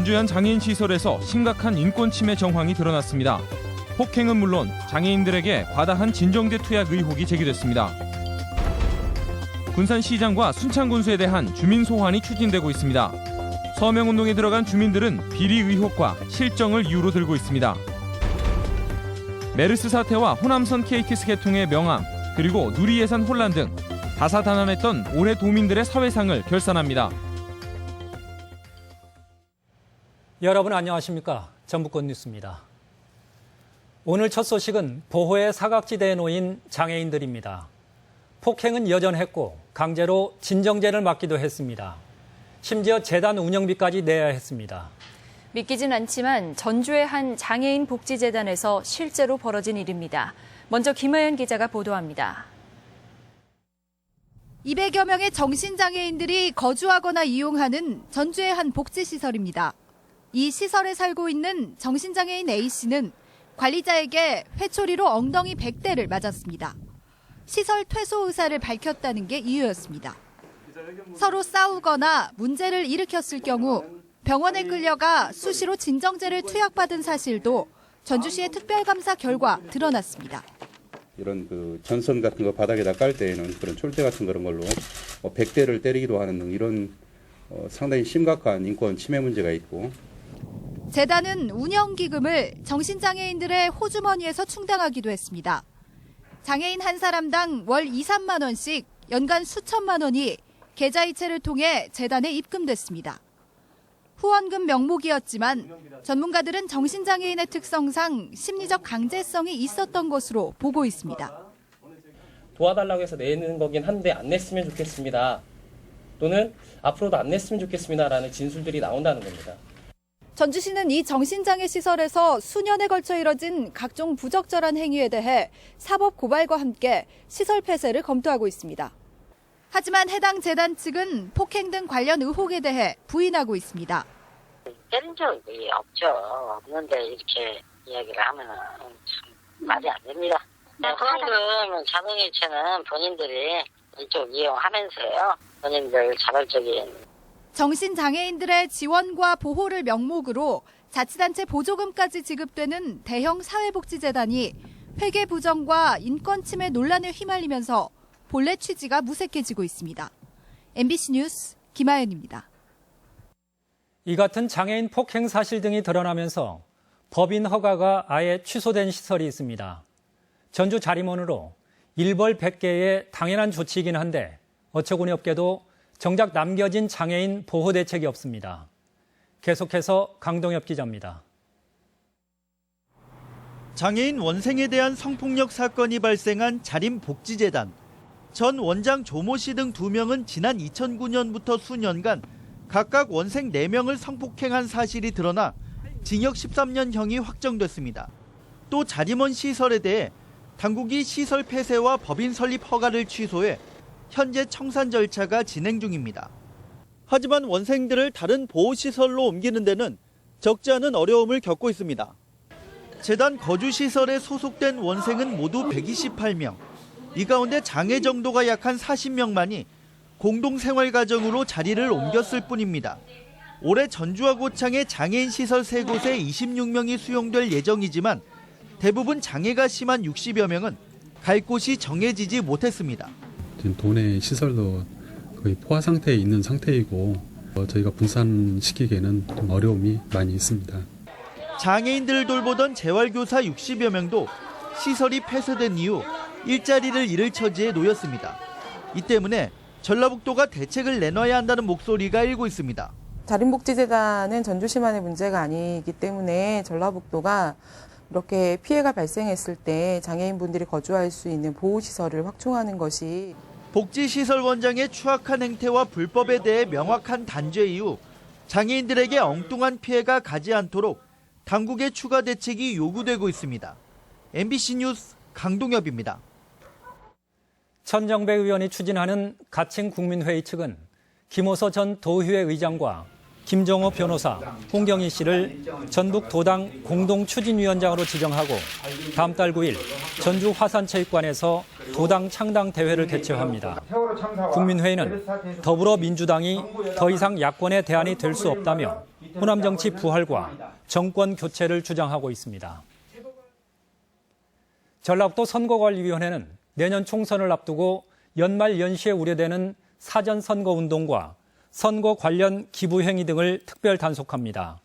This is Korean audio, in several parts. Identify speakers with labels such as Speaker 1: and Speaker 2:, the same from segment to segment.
Speaker 1: 전주현 장애인 시설에서 심각한 인권 침해 정황이 드러났습니다. 폭행은 물론 장애인들에게 과다한 진정제 투약 의혹이 제기됐습니다. 군산시장과 순창군수에 대한 주민 소환이 추진되고 있습니다. 서명운동에 들어간 주민들은 비리 의혹과 실정을 이유로 들고 있습니다. 메르스 사태와 호남선 KTX 개통의 명암 그리고 누리 예산 혼란 등 다사다난했던 올해 도민들의 사회상을 결산합니다.
Speaker 2: 여러분 안녕하십니까? 전북권 뉴스입니다. 오늘 첫 소식은 보호의 사각지대에 놓인 장애인들입니다. 폭행은 여전했고 강제로 진정제를 맞기도 했습니다. 심지어 재단 운영비까지 내야 했습니다.
Speaker 3: 믿기진 않지만 전주의 한 장애인 복지재단에서 실제로 벌어진 일입니다. 먼저 김하연 기자가 보도합니다.
Speaker 4: 200여 명의 정신장애인들이 거주하거나 이용하는 전주의 한 복지시설입니다. 이 시설에 살고 있는 정신장애인 A씨는 관리자에게 회초리로 엉덩이 100대를 맞았습니다. 시설 퇴소 의사를 밝혔다는 게 이유였습니다. 서로 싸우거나 문제를 일으켰을 경우 병원에 끌려가 수시로 진정제를 투약받은 사실도 전주시의 특별감사 결과 드러났습니다.
Speaker 5: 이런 그 전선 같은 거 바닥에다 깔 때에는 그런 촐대 같은 그런 걸로 어, 백대를 때리기도 하는 등 이런 어, 상당히 심각한 인권 침해 문제가 있고
Speaker 4: 재단은 운영기금을 정신장애인들의 호주머니에서 충당하기도 했습니다. 장애인 한 사람당 월 2, 3만 원씩 연간 수천만 원이 계좌이체를 통해 재단에 입금됐습니다. 후원금 명목이었지만 전문가들은 정신장애인의 특성상 심리적 강제성이 있었던 것으로 보고 있습니다.
Speaker 6: 도와달라고 해서 내는 거긴 한데 안 냈으면 좋겠습니다. 또는 앞으로도 안 냈으면 좋겠습니다라는 진술들이 나온다는 겁니다.
Speaker 4: 전주시는 이 정신장애 시설에서 수년에 걸쳐 이뤄진 각종 부적절한 행위에 대해 사법 고발과 함께 시설 폐쇄를 검토하고 있습니다. 하지만 해당 재단 측은 폭행 등 관련 의혹에 대해 부인하고 있습니다.
Speaker 7: 때린 적이 없죠. 없는데 이렇게 이야기를 하면은 참 말이 안 됩니다. 후원금 자동이체는 본인들이 이쪽 이용하면서요. 본인들 자발적인
Speaker 4: 정신장애인들의 지원과 보호를 명목으로 자치단체 보조금까지 지급되는 대형 사회복지재단이 회계 부정과 인권 침해 논란에 휘말리면서 본래 취지가 무색해지고 있습니다. MBC 뉴스 김하연입니다.
Speaker 2: 이 같은 장애인 폭행 사실 등이 드러나면서 법인 허가가 아예 취소된 시설이 있습니다. 전주 자림원으로 일벌 100개의 당연한 조치이긴 한데 어처구니 없게도 정작 남겨진 장애인 보호 대책이 없습니다. 계속해서 강동엽 기자입니다.
Speaker 8: 장애인 원생에 대한 성폭력 사건이 발생한 자림복지재단. 전 원장 조모 씨 등 두 명은 지난 2009년부터 수년간 각각 원생 4명을 성폭행한 사실이 드러나 징역 13년형이 확정됐습니다. 또 자림원 시설에 대해 당국이 시설 폐쇄와 법인 설립 허가를 취소해 현재 청산 절차가 진행 중입니다. 하지만 원생들을 다른 보호시설로 옮기는 데는 적지 않은 어려움을 겪고 있습니다. 재단 거주시설에 소속된 원생은 모두 128명. 이 가운데 장애 정도가 약 한 40명만이 공동생활가정으로 자리를 옮겼을 뿐입니다. 올해 전주와 고창의 장애인 시설 3곳에 26명이 수용될 예정이지만 대부분 장애가 심한 60여 명은 갈 곳이 정해지지 못했습니다.
Speaker 9: 지금 도내 시설도 거의 포화 상태에 있는 상태이고 어, 저희가 분산시키기에는 좀 어려움이 많이 있습니다.
Speaker 8: 장애인들을 돌보던 재활교사 60여 명도 시설이 폐쇄된 이후 일자리를 잃을 처지에 놓였습니다. 이 때문에 전라북도가 대책을 내놔야 한다는 목소리가 일고 있습니다.
Speaker 10: 자린복지재단은 전주시만의 문제가 아니기 때문에 전라북도가 이렇게 피해가 발생했을 때 장애인분들이 거주할 수 있는 보호시설을 확충하는 것이
Speaker 8: 복지시설 원장의 추악한 행태와 불법에 대해 명확한 단죄 이후 장애인들에게 엉뚱한 피해가 가지 않도록 당국의 추가 대책이 요구되고 있습니다. MBC 뉴스 강동엽입니다.
Speaker 2: 천정배 의원이 추진하는 가칭 국민회의 측은 김호서 전 도의회 의장과 김정호 변호사, 홍경희 씨를 전북 도당 공동 추진위원장으로 지정하고 다음 달 9일 전주 화산체육관에서 도당 창당 대회를 개최합니다. 국민회의는 더불어민주당이 더 이상 야권의 대안이 될 수 없다며 호남 정치 부활과 정권 교체를 주장하고 있습니다. 전라북도 선거관리위원회는 내년 총선을 앞두고 연말 연시에 우려되는 사전 선거 운동과 선거 관련 기부 행위 등을 특별 단속합니다.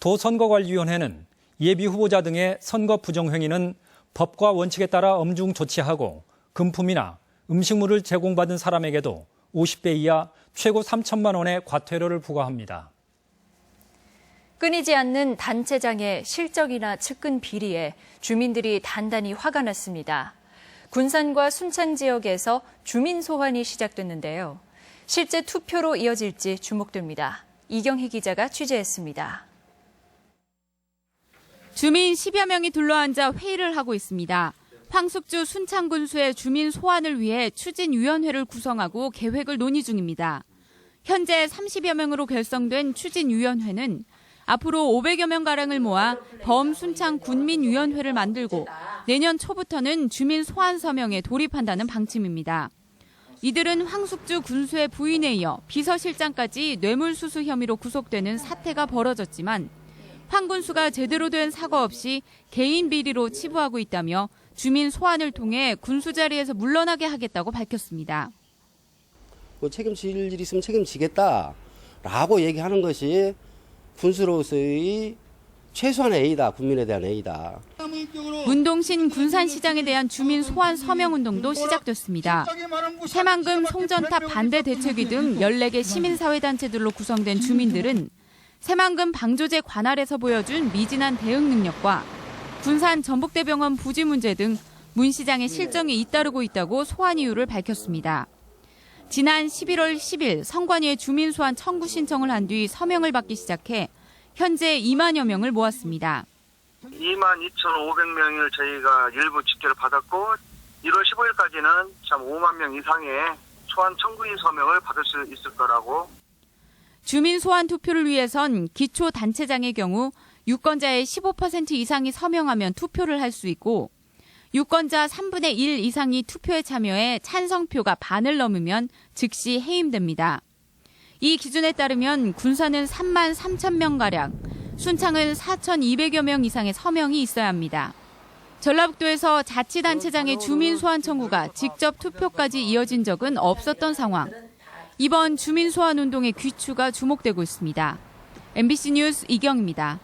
Speaker 2: 도선거관리위원회는 예비 후보자 등의 선거 부정 행위는 법과 원칙에 따라 엄중 조치하고 금품이나 음식물을 제공받은 사람에게도 50배 이하 최고 3천만 원의 과태료를 부과합니다.
Speaker 3: 끊이지 않는 단체장의 실적이나 측근 비리에 주민들이 단단히 화가 났습니다. 군산과 순창 지역에서 주민 소환이 시작됐는데요. 실제 투표로 이어질지 주목됩니다. 이경희 기자가 취재했습니다.
Speaker 11: 주민 10여 명이 둘러앉아 회의를 하고 있습니다. 황숙주 순창군수의 주민 소환을 위해 추진위원회를 구성하고 계획을 논의 중입니다. 현재 30여 명으로 결성된 추진위원회는 앞으로 500여 명가량을 모아 범순창 군민위원회를 만들고 내년 초부터는 주민 소환 서명에 돌입한다는 방침입니다. 이들은 황숙주 군수의 부인에 이어 비서실장까지 뇌물수수 혐의로 구속되는 사태가 벌어졌지만 황 군수가 제대로 된 사과 없이 개인 비리로 치부하고 있다며 주민 소환을 통해 군수 자리에서 물러나게 하겠다고 밝혔습니다.
Speaker 12: 뭐 책임질 일 있으면 책임지겠다라고 얘기하는 것이 군수로서의 최소한의 A다. 국민에 대한 A다.
Speaker 11: 문동신 군산시장에 대한 주민 소환 서명 운동도 시작됐습니다. 새만금 송전탑 반대 대책위 등 14개 시민사회단체들로 구성된 주민들은 새만금 방조제 관할에서 보여준 미진한 대응 능력과 군산 전북대병원 부지 문제 등 문 시장의 실정이 잇따르고 있다고 소환 이유를 밝혔습니다. 지난 11월 10일 성관위에 주민 소환 청구 신청을 한 뒤 서명을 받기 시작해 현재 2만여 명을 모았습니다.
Speaker 13: 2만 2,500명을 저희가 일부 집계를 받았고 1월 15일까지는 참 5만 명 이상의 소환 청구인 서명을 받을 수 있을 거라고
Speaker 11: 주민 소환 투표를 위해선 기초 단체장의 경우 유권자의 15% 이상이 서명하면 투표를 할 수 있고 유권자 3분의 1 이상이 투표에 참여해 찬성표가 반을 넘으면 즉시 해임됩니다. 이 기준에 따르면 군산은 3만 3천 명가량, 순창은 4,200여 명 이상의 서명이 있어야 합니다. 전라북도에서 자치단체장의 주민 소환 청구가 직접 투표까지 이어진 적은 없었던 상황. 이번 주민 소환 운동의 귀추가 주목되고 있습니다. MBC 뉴스 이경입니다.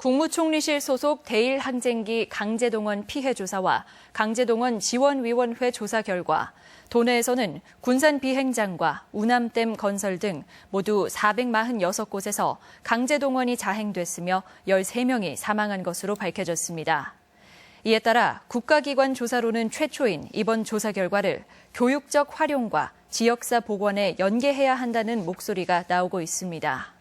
Speaker 3: 국무총리실 소속 대일 항쟁기 강제동원 피해 조사와 강제동원 지원위원회 조사 결과 도내에서는 군산 비행장과 우남댐 건설 등 모두 446곳에서 강제동원이 자행됐으며 13명이 사망한 것으로 밝혀졌습니다. 이에 따라 국가기관 조사로는 최초인 이번 조사 결과를 교육적 활용과 지역사 복원에 연계해야 한다는 목소리가 나오고 있습니다.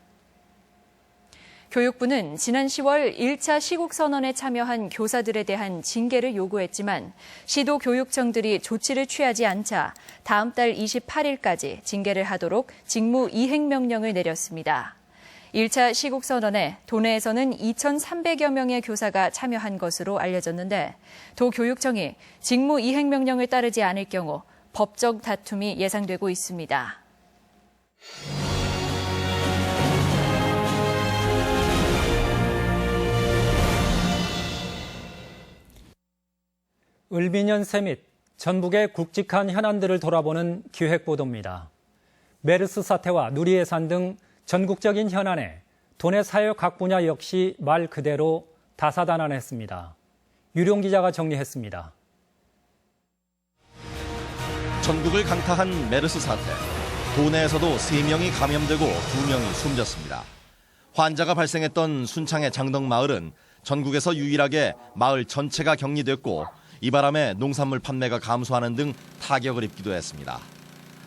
Speaker 3: 교육부는 지난 10월 1차 시국선언에 참여한 교사들에 대한 징계를 요구했지만 시도 교육청들이 조치를 취하지 않자 다음 달 28일까지 징계를 하도록 직무 이행명령을 내렸습니다. 1차 시국선언에 도내에서는 2,300여 명의 교사가 참여한 것으로 알려졌는데 도교육청이 직무 이행명령을 따르지 않을 경우 법적 다툼이 예상되고 있습니다.
Speaker 2: 을미년 새밑 전북의 굵직한 현안들을 돌아보는 기획보도입니다. 메르스 사태와 누리예산 등 전국적인 현안에 도내 사회 각 분야 역시 말 그대로 다사다난했습니다. 유룡 기자가 정리했습니다.
Speaker 14: 전국을 강타한 메르스 사태. 도내에서도 3명이 감염되고 2명이 숨졌습니다. 환자가 발생했던 순창의 장덕 마을은 전국에서 유일하게 마을 전체가 격리됐고 이 바람에 농산물 판매가 감소하는 등 타격을 입기도 했습니다.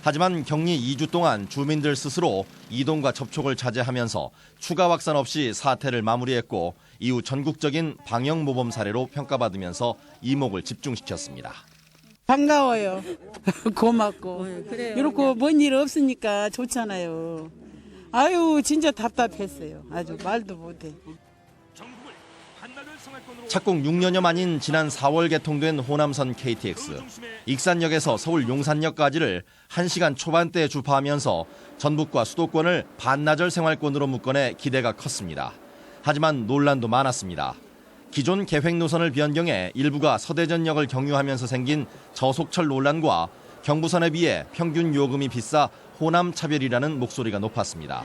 Speaker 14: 하지만 격리 2주 동안 주민들 스스로 이동과 접촉을 자제하면서 추가 확산 없이 사태를 마무리했고 이후 전국적인 방역 모범 사례로 평가받으면서 이목을 집중시켰습니다.
Speaker 15: 반가워요. 고맙고. 이렇게 뭔일 없으니까 좋잖아요. 아유, 진짜 답답했어요. 아주 말도 못해.
Speaker 14: 착공 6년여 만인 지난 4월 개통된 호남선 KTX. 익산역에서 서울 용산역까지를 1시간 초반대에 주파하면서 전북과 수도권을 반나절 생활권으로 묶어내 기대가 컸습니다. 하지만 논란도 많았습니다. 기존 계획 노선을 변경해 일부가 서대전역을 경유하면서 생긴 저속철 논란과 경부선에 비해 평균 요금이 비싸 호남 차별이라는 목소리가 높았습니다.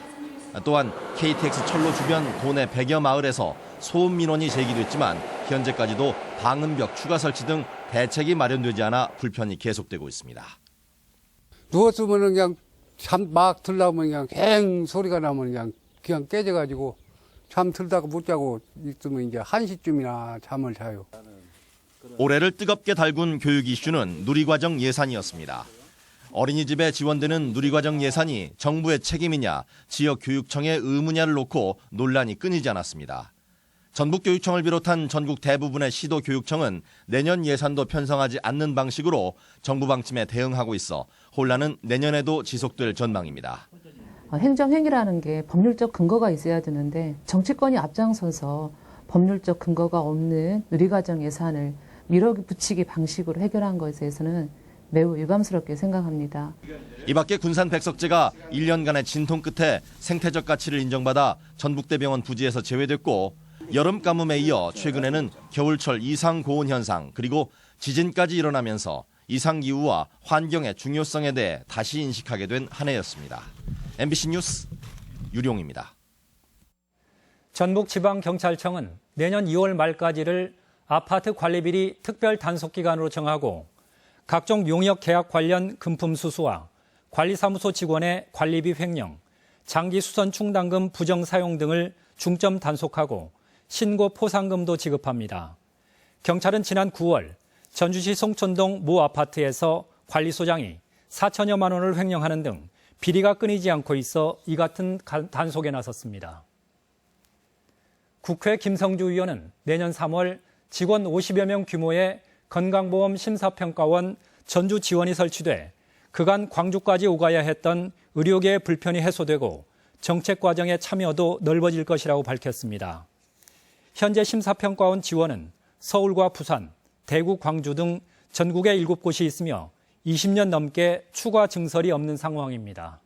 Speaker 14: 또한 KTX 철로 주변 도내 100여 마을에서 소음 민원이 제기됐지만 현재까지도 방음벽 추가 설치 등 대책이 마련되지 않아 불편이 계속되고 있습니다.
Speaker 16: 누웠으면 그냥 잠막 들라면 그냥 갱 소리가 나면 그냥 그냥 깨져가지고 잠 들다가 못 자고 있으면 이제 1시쯤이나 잠을 자요.
Speaker 14: 올해를 뜨겁게 달군 교육 이슈는 누리과정 예산이었습니다. 어린이집에 지원되는 누리과정 예산이 정부의 책임이냐, 지역교육청의 의무냐를 놓고 논란이 끊이지 않았습니다. 전북교육청을 비롯한 전국 대부분의 시도교육청은 내년 예산도 편성하지 않는 방식으로 정부 방침에 대응하고 있어 혼란은 내년에도 지속될 전망입니다.
Speaker 17: 행정행위라는 게 법률적 근거가 있어야 되는데 정치권이 앞장서서 법률적 근거가 없는 누리과정 예산을 밀어붙이기 방식으로 해결한 것에 대해서는 매우 유감스럽게 생각합니다.
Speaker 14: 이 밖에 군산 백석제가 1년간의 진통 끝에 생태적 가치를 인정받아 전북대병원 부지에서 제외됐고 여름 가뭄에 이어 최근에는 겨울철 이상 고온 현상 그리고 지진까지 일어나면서 이상 기후와 환경의 중요성에 대해 다시 인식하게 된 한 해였습니다. MBC 뉴스 유룡입니다.
Speaker 2: 전북지방경찰청은 내년 2월 말까지를 아파트 관리비리 특별 단속 기간으로 정하고 각종 용역 계약 관련 금품 수수와 관리사무소 직원의 관리비 횡령, 장기 수선 충당금 부정 사용 등을 중점 단속하고 신고 포상금도 지급합니다. 경찰은 지난 9월 전주시 송촌동 모 아파트에서 관리소장이 4천여만 원을 횡령하는 등 비리가 끊이지 않고 있어 이 같은 단속에 나섰습니다. 국회 김성주 의원은 내년 3월 직원 50여 명 규모의 건강보험 심사평가원 전주 지원이 설치돼 그간 광주까지 오가야 했던 의료계의 불편이 해소되고 정책 과정의 참여도 넓어질 것이라고 밝혔습니다. 현재 심사평가원 지원은 서울과 부산, 대구, 광주 등 전국에 7곳이 있으며 20년 넘게 추가 증설이 없는 상황입니다.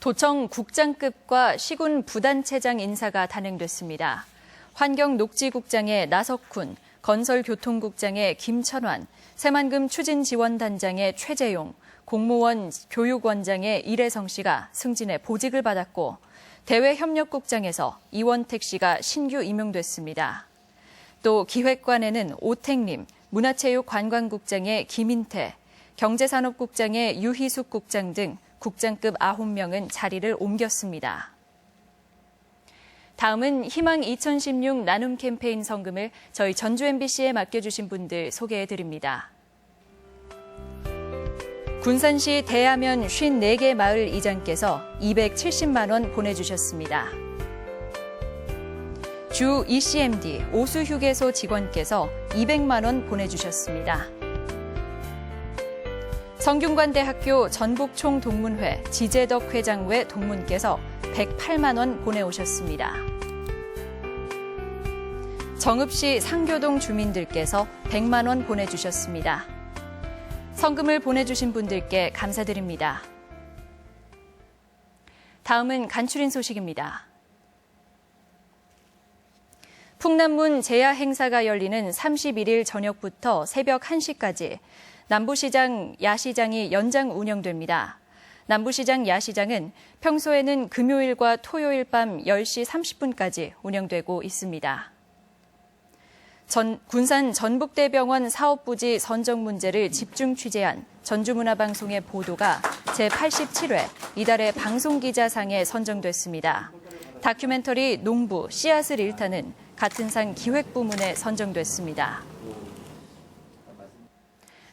Speaker 3: 도청 국장급과 시군 부단체장 인사가 단행됐습니다. 환경녹지국장의 나석훈, 건설교통국장의 김천환, 새만금 추진지원단장의 최재용, 공무원 교육원장의 이래성 씨가 승진해 보직을 받았고 대외협력국장에서 이원택 씨가 신규 임용됐습니다. 또 기획관에는 오택림, 문화체육관광국장의 김인태, 경제산업국장의 유희숙 국장 등 국장급 9명은 자리를 옮겼습니다. 다음은 희망 2016 나눔 캠페인 성금을 저희 전주 MBC에 맡겨주신 분들 소개해 드립니다. 군산시 대하면 54개 마을 이장께서 270만 원 보내주셨습니다. 주 ECMD 오수휴게소 직원께서 200만 원 보내주셨습니다. 성균관대학교 전북총 동문회 지재덕 회장 외 동문께서 108만 원 보내오셨습니다. 정읍시 상교동 주민들께서 100만 원 보내주셨습니다. 성금을 보내주신 분들께 감사드립니다. 다음은 간추린 소식입니다. 풍남문 제야 행사가 열리는 31일 저녁부터 새벽 1시까지 남부시장 야시장이 연장 운영됩니다. 남부시장 야시장은 평소에는 금요일과 토요일 밤 10시 30분까지 운영되고 있습니다. 전, 군산 전북대병원 사업부지 선정 문제를 집중 취재한 전주문화방송의 보도가 제87회 이달의 방송기자상에 선정됐습니다. 다큐멘터리 농부 씨앗을 잃다는 같은 상 기획부문에 선정됐습니다.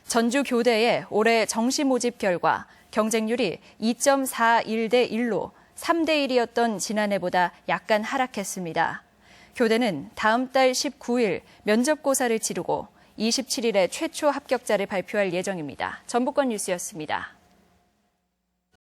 Speaker 3: 전주 교대의 올해 정시 모집 결과 경쟁률이 2.41대 1로 3대 1이었던 지난해보다 약간 하락했습니다. 교대는 다음 달 19일 면접고사를 치르고 27일에 최초 합격자를 발표할 예정입니다. 전북권 뉴스였습니다.